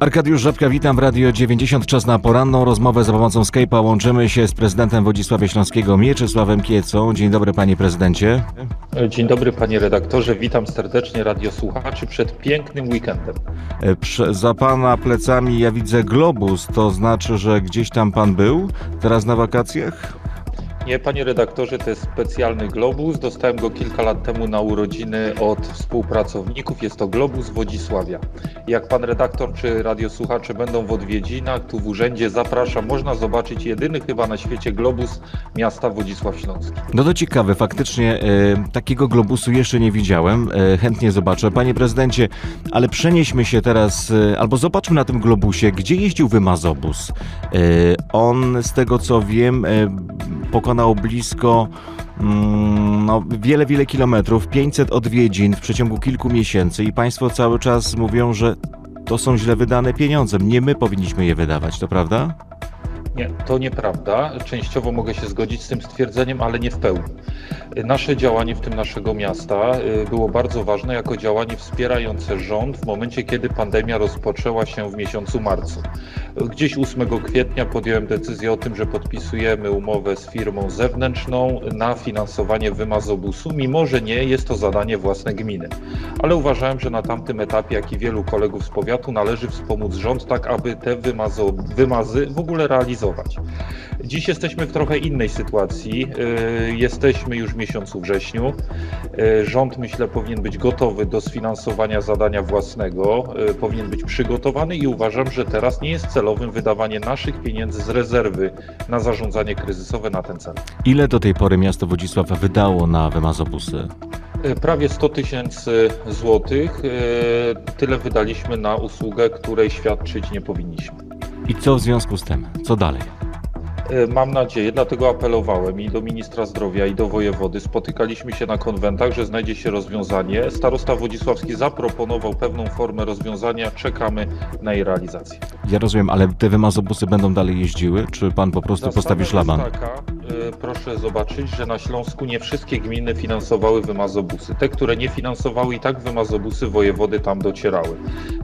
Arkadiusz Żabka, witam w Radio 90. Czas na poranną rozmowę za pomocą Skype'a. Łączymy się z prezydentem Wodzisławia Śląskiego Mieczysławem Kiecą. Dzień dobry panie prezydencie. Dzień dobry panie redaktorze, witam serdecznie radiosłuchaczy przed pięknym weekendem. E, Prze- za pana plecami ja widzę globus. To znaczy, że gdzieś tam pan był teraz na wakacjach? Nie, panie redaktorze, to jest specjalny globus. Dostałem go kilka lat temu na urodziny od współpracowników. Jest to globus Wodzisławia. Jak pan redaktor czy radiosłuchacze będą w odwiedzinach, tu w urzędzie zapraszam. Można zobaczyć jedyny chyba na świecie globus miasta Wodzisław Śląski. No to ciekawe, faktycznie e, takiego globusu jeszcze nie widziałem. E, chętnie zobaczę. Panie prezydencie, ale przenieśmy się teraz, e, albo zobaczmy na tym globusie, gdzie jeździł Wymazobus. E, on, z tego co wiem, e, pokonał blisko mm, no, wiele, wiele kilometrów, 500 odwiedzin w przeciągu kilku miesięcy i państwo cały czas mówią, że to są źle wydane pieniądze. Nie my powinniśmy je wydawać, to prawda? Nie, to nieprawda. Częściowo mogę się zgodzić z tym stwierdzeniem, ale nie w pełni. Nasze działanie, w tym naszego miasta, y, było bardzo ważne jako działanie wspierające rząd w momencie, kiedy pandemia rozpoczęła się w miesiącu marcu. Gdzieś 8 kwietnia podjąłem decyzję o tym, że podpisujemy umowę z firmą zewnętrzną na finansowanie wymazobusu, mimo że nie jest to zadanie własne gminy. Ale uważałem, że na tamtym etapie, jak i wielu kolegów z powiatu, należy wspomóc rząd tak, aby te wymazo, wymazy w ogóle realizować. Dziś jesteśmy w trochę innej sytuacji. Yy, Jesteśmy już w miesiącu wrześniu. Yy, Rząd, myślę, powinien być gotowy do sfinansowania zadania własnego, yy, powinien być przygotowany i uważam, że teraz nie jest celowym wydawanie naszych pieniędzy z rezerwy na zarządzanie kryzysowe na ten cel. Ile do tej pory miasto Wodzisław wydało na Wymazobusy? Prawie 100 tysięcy złotych. Tyle wydaliśmy na usługę, której świadczyć nie powinniśmy. I co w związku z tym? Co dalej? E, Mam nadzieję, dlatego apelowałem i do ministra zdrowia, i do wojewody. Spotykaliśmy się na konwentach, że znajdzie się rozwiązanie. Starosta Wodzisławski zaproponował pewną formę rozwiązania. Czekamy na jej realizację. Ja rozumiem, ale te wymazobusy będą dalej jeździły, czy pan po prostu postawi Zasada szlaban? taka, proszę zobaczyć, że na Śląsku nie wszystkie gminy finansowały wymazobusy. Te, które nie finansowały i tak wymazobusy wojewody tam docierały.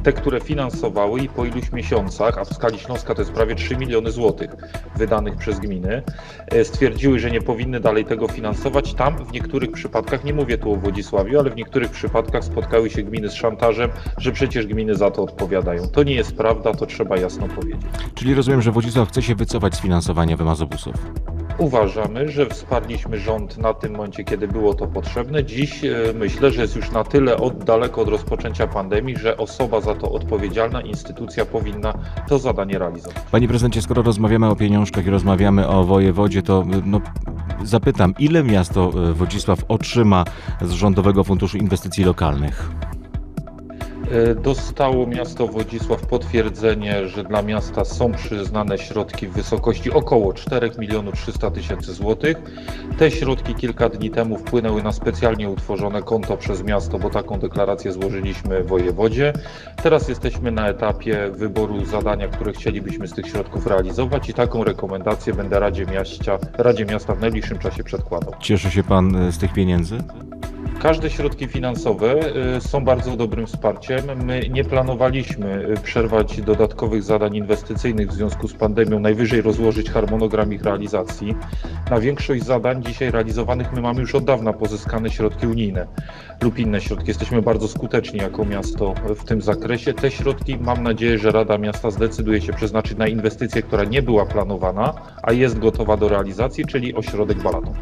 Te, które finansowały i po iluś miesiącach, a w skali Śląska to jest prawie 3 miliony złotych wydanych przez gminy, e, stwierdziły, że nie powinny dalej tego finansować. Tam w niektórych przypadkach, nie mówię tu o Wodzisławiu, ale w niektórych przypadkach spotkały się gminy z szantażem, że przecież gminy za to odpowiadają. To nie jest prawda, to trzeba jasno powiedzieć. Czyli rozumiem, że Wodzisław chce się wycofać z finansowania wymazobusów. Uważamy, że wsparliśmy rząd na tym momencie, kiedy było to potrzebne. Dziś e, myślę, że jest już na tyle od, daleko od rozpoczęcia pandemii, że osoba za to odpowiedzialna, instytucja powinna to zadanie realizować. Panie prezydencie, skoro rozmawiamy o pieniążkach i rozmawiamy o wojewodzie, to y, no, zapytam, ile miasto y, Wodzisław otrzyma z Rządowego Funduszu Inwestycji Lokalnych? E, Dostało miasto Wodzisław potwierdzenie, że dla miasta są przyznane środki w wysokości około 4 milionów 300 tysięcy złotych. Te środki kilka dni temu wpłynęły na specjalnie utworzone konto przez miasto, bo taką deklarację złożyliśmy wojewodzie. Teraz jesteśmy na etapie wyboru zadania, które chcielibyśmy z tych środków realizować i taką rekomendację będę Radzie Miasta, Radzie Miasta w najbliższym czasie przedkładał. Cieszy się pan y, z tych pieniędzy? Każde środki finansowe y, są bardzo dobrym wsparciem. My nie planowaliśmy y, przerwać dodatkowych zadań inwestycyjnych w związku z pandemią, najwyżej rozłożyć harmonogram ich realizacji. Na większość zadań dzisiaj realizowanych my mamy już od dawna pozyskane środki unijne lub inne środki. Jesteśmy bardzo skuteczni jako miasto w tym zakresie. Te środki mam nadzieję, że Rada Miasta zdecyduje się przeznaczyć na inwestycję, która nie była planowana, a jest gotowa do realizacji, czyli ośrodek Balaton.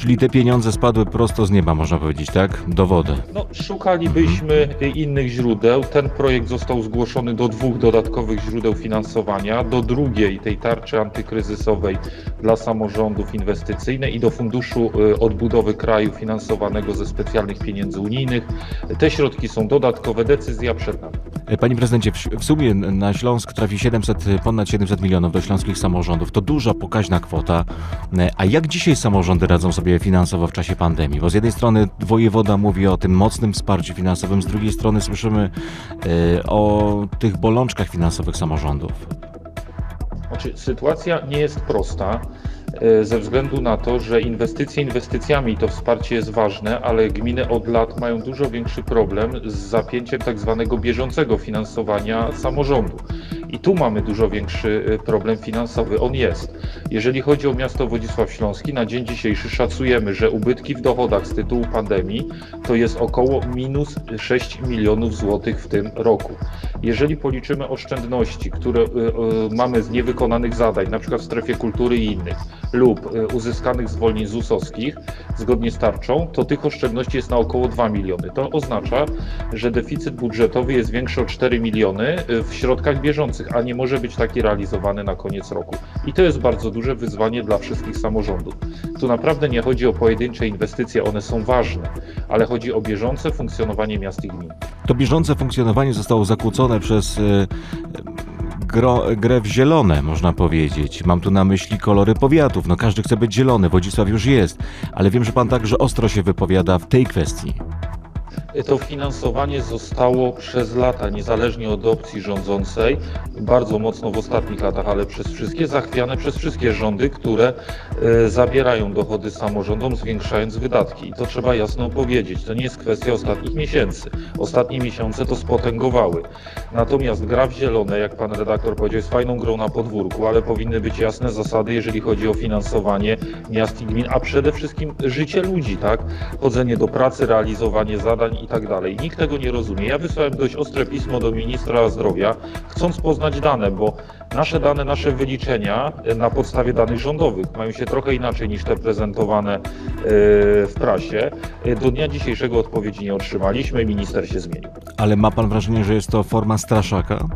Czyli te pieniądze spadły prosto z nieba, można powiedzieć, tak? Do wody. No, szukalibyśmy innych źródeł. Ten projekt został zgłoszony do dwóch dodatkowych źródeł finansowania. Do drugiej, tej tarczy antykryzysowej dla samorządów inwestycyjnej i do Funduszu y, Odbudowy Kraju finansowanego ze specjalnych pieniędzy unijnych. Te środki są dodatkowe, decyzja przed nami. E, Panie prezydencie, w, sumie na Śląsk trafi 700, y, ponad 700 milionów do śląskich samorządów. To duża, pokaźna kwota. E, A jak dzisiaj samorządy radzą sobie finansowo w czasie pandemii? Bo z jednej strony wojewoda mówi o tym mocnym wsparciu finansowym, z drugiej strony słyszymy e, o tych bolączkach finansowych samorządów. Znaczy, sytuacja nie jest prosta ze względu na to, że inwestycje inwestycjami to wsparcie jest ważne, ale gminy od lat mają dużo większy problem z zapięciem tak zwanego bieżącego finansowania samorządu. I tu mamy dużo większy e, problem finansowy. On jest. Jeżeli chodzi o miasto Wodzisław Śląski, na dzień dzisiejszy szacujemy, że ubytki w dochodach z tytułu pandemii to jest około minus 6 milionów złotych w tym roku. Jeżeli policzymy oszczędności, które y, y, mamy z niewykonanych zadań, na przykład w strefie kultury i innych, lub y, uzyskanych zwolnień ZUS-owskich zgodnie z tarczą, to tych oszczędności jest na około 2 miliony. To oznacza, że deficyt budżetowy jest większy o 4 miliony w środkach bieżących, a nie może być taki realizowany na koniec roku. I to jest bardzo duże wyzwanie dla wszystkich samorządów. Tu naprawdę nie chodzi o pojedyncze inwestycje, one są ważne, ale chodzi o bieżące funkcjonowanie miast i gmin. To bieżące funkcjonowanie zostało zakłócone przez e, gro, grę w zielone, można powiedzieć. Mam tu na myśli kolory powiatów. No każdy chce być zielony, Wodzisław już jest, ale wiem, że pan także ostro się wypowiada w tej kwestii. To finansowanie zostało przez lata, niezależnie od opcji rządzącej, bardzo mocno w ostatnich latach, ale przez wszystkie, zachwiane przez wszystkie rządy, które e, zabierają dochody samorządom, zwiększając wydatki. I to trzeba jasno powiedzieć. To nie jest kwestia ostatnich miesięcy. Ostatnie miesiące to spotęgowały. Natomiast gra w zielone, jak pan redaktor powiedział, jest fajną grą na podwórku, ale powinny być jasne zasady, jeżeli chodzi o finansowanie miast i gmin, a przede wszystkim życie ludzi, tak? Chodzenie do pracy, realizowanie zadań i tak dalej. Nikt tego nie rozumie. Ja wysłałem dość ostre pismo do ministra zdrowia, chcąc poznać dane, bo nasze dane, nasze wyliczenia e, na podstawie danych rządowych mają się trochę inaczej niż te prezentowane e, w prasie. E, Do dnia dzisiejszego odpowiedzi nie otrzymaliśmy, minister się zmienił. Ale ma pan wrażenie, że jest to forma straszaka?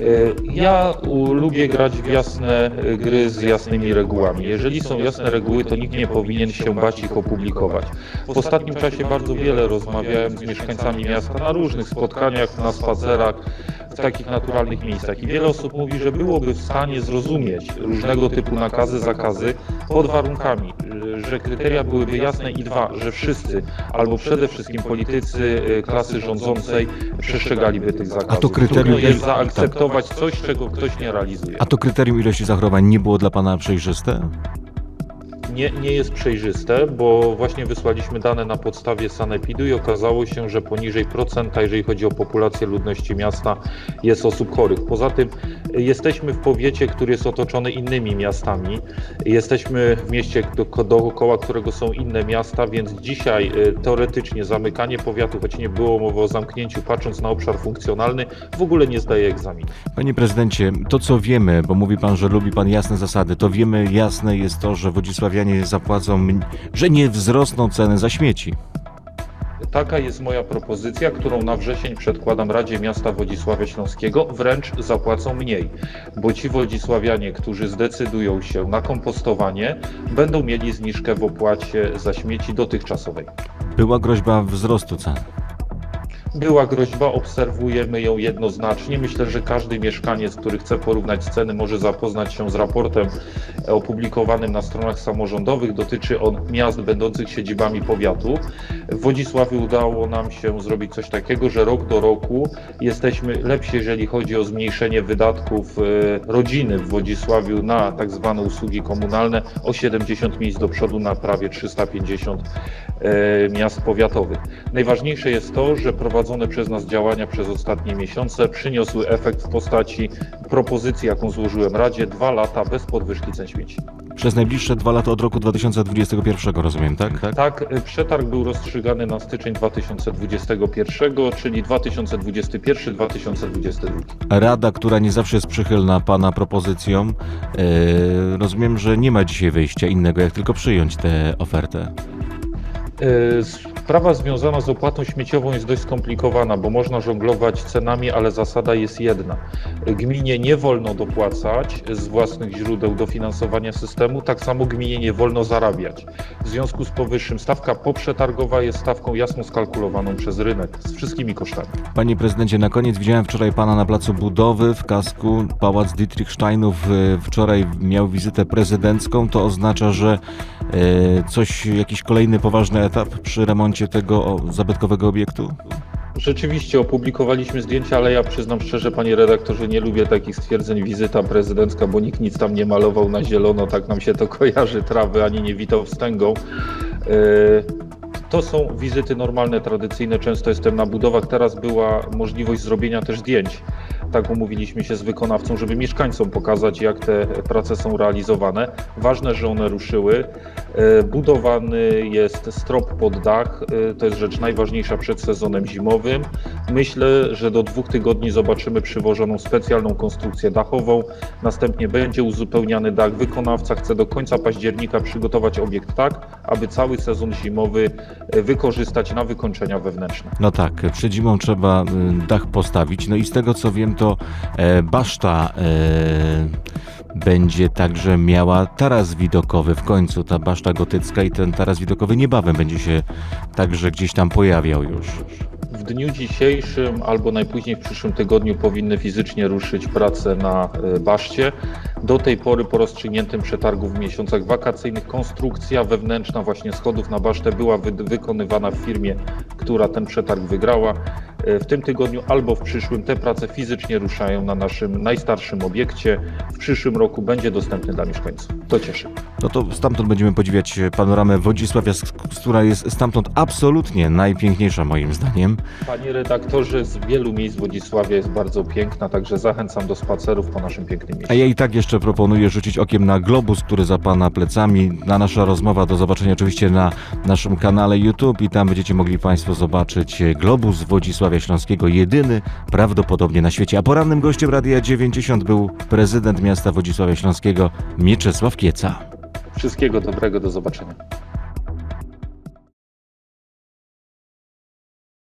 E, Ja lubię grać w jasne e, gry z jasnymi regułami. Jeżeli są jasne reguły, to nikt nie powinien się bać ich opublikować. W ostatnim czasie bardzo wiele rozmawiałem z mieszkańcami miasta na różnych spotkaniach, na spacerach, w takich naturalnych miejscach. I wiele osób mówi, że byłoby w stanie zrozumieć różnego typu nakazy, zakazy pod warunkami, e, że kryteria byłyby jasne i dwa, że wszyscy, albo przede wszystkim politycy e, klasy rządzącej przestrzegaliby tych zakazów. A to kryterium Trudno jest- zaakceptować coś, czego ktoś nie realizuje. A to kryterium ilości zachorowań nie było dla pana przejrzyste? Nie, nie jest przejrzyste, bo właśnie wysłaliśmy dane na podstawie Sanepidu i okazało się, że poniżej procenta, jeżeli chodzi o populację ludności miasta, jest osób chorych. Poza tym y, jesteśmy w powiecie, który jest otoczony innymi miastami. Jesteśmy w mieście, do- dookoła którego są inne miasta, więc dzisiaj y, teoretycznie zamykanie powiatu, choć nie było mowy o zamknięciu, patrząc na obszar funkcjonalny, w ogóle nie zdaje egzaminu. Panie prezydencie, to co wiemy, bo mówi pan, że lubi pan jasne zasady, to wiemy jasne jest to, że zapłacą, że nie wzrosną ceny za śmieci. Taka jest moja propozycja, którą na wrzesień przedkładam Radzie Miasta Wodzisławia Śląskiego. Wręcz zapłacą mniej, bo ci wodzisławianie, którzy zdecydują się na kompostowanie, będą mieli zniżkę w opłacie za śmieci dotychczasowej. Była groźba wzrostu cen. Była groźba, obserwujemy ją jednoznacznie. Myślę, że każdy mieszkaniec, który chce porównać ceny, może zapoznać się z raportem e, opublikowanym na stronach samorządowych. Dotyczy on miast będących siedzibami powiatu. W Wodzisławiu udało nam się zrobić coś takiego, że rok do roku jesteśmy lepsi, jeżeli chodzi o zmniejszenie wydatków e, rodziny w Wodzisławiu na tak zwane usługi komunalne o 70 miejsc do przodu na prawie 350 e, miast powiatowych. Najważniejsze jest to, że prowadzone przez nas działania przez ostatnie miesiące przyniosły efekt w postaci propozycji, jaką złożyłem Radzie, dwa lata bez podwyżki cen śmieci. Przez najbliższe dwa lata od roku 2021, rozumiem, tak? tak? Tak, przetarg był rozstrzygany na styczeń 2021, czyli 2021-2022. Rada, która nie zawsze jest przychylna pana propozycjom, e, rozumiem, że nie ma dzisiaj wyjścia innego, jak tylko przyjąć tę ofertę. Y, Sprawa związana z opłatą śmieciową jest dość skomplikowana, bo można żonglować cenami, ale zasada jest jedna. Gminie nie wolno dopłacać z własnych źródeł dofinansowania systemu, tak samo gminie nie wolno zarabiać. W związku z powyższym stawka poprzetargowa jest stawką jasno skalkulowaną przez rynek z wszystkimi kosztami. Panie prezydencie, na koniec widziałem wczoraj pana na placu budowy w kasku. Pałac Dietrichsteinów e, wczoraj miał wizytę prezydencką. To oznacza, że e, coś, jakiś kolejny poważny etap przy remoncie tego o, zabytkowego obiektu? Rzeczywiście opublikowaliśmy zdjęcia, ale ja przyznam szczerze, panie redaktorze, nie lubię takich stwierdzeń wizyta prezydencka, bo nikt nic tam nie malował na zielono, tak nam się to kojarzy, trawy ani nie witał wstęgą. E, To są wizyty normalne, tradycyjne, często jestem na budowach. Teraz była możliwość zrobienia też zdjęć. Tak umówiliśmy się z wykonawcą, żeby mieszkańcom pokazać, jak te prace są realizowane. Ważne, że one ruszyły. E, Budowany jest strop pod dach. E, To jest rzecz najważniejsza przed sezonem zimowym. Myślę, że do dwóch tygodni zobaczymy przywożoną specjalną konstrukcję dachową. Następnie będzie uzupełniany dach. Wykonawca chce do końca października przygotować obiekt tak, aby cały sezon zimowy e, wykorzystać na wykończenia wewnętrzne. No tak, przed zimą trzeba y, dach postawić. No i z tego co wiem, to e, baszta e, będzie także miała taras widokowy w końcu. Ta baszta gotycka i ten taras widokowy niebawem będzie się także gdzieś tam pojawiał już. W dniu dzisiejszym albo najpóźniej w przyszłym tygodniu powinny fizycznie ruszyć prace na e, baszcie. Do tej pory po rozstrzygniętym przetargu w miesiącach wakacyjnych konstrukcja wewnętrzna właśnie schodów na basztę była wy wykonywana w firmie, która ten przetarg wygrała. E, W tym tygodniu albo w przyszłym te prace fizycznie ruszają na naszym najstarszym obiekcie. W przyszłym roku będzie dostępny dla mieszkańców. To cieszy. No to stamtąd będziemy podziwiać panoramę Wodzisławia, która jest stamtąd absolutnie najpiękniejsza moim zdaniem. Panie redaktorze, z wielu miejsc Wodzisławia jest bardzo piękna, także zachęcam do spacerów po naszym pięknym mieście. A ja i tak jeszcze proponuję rzucić okiem na globus, który za pana plecami. Na nasza rozmowa do zobaczenia oczywiście na naszym kanale YouTube i tam będziecie mogli państwo zobaczyć e, globus Wodzisławia Śląskiego, jedyny prawdopodobnie na świecie. A porannym gościem Radia 90 był prezydent miasta Wodzisławia Śląskiego Mieczysław Wszystkiego dobrego, do zobaczenia.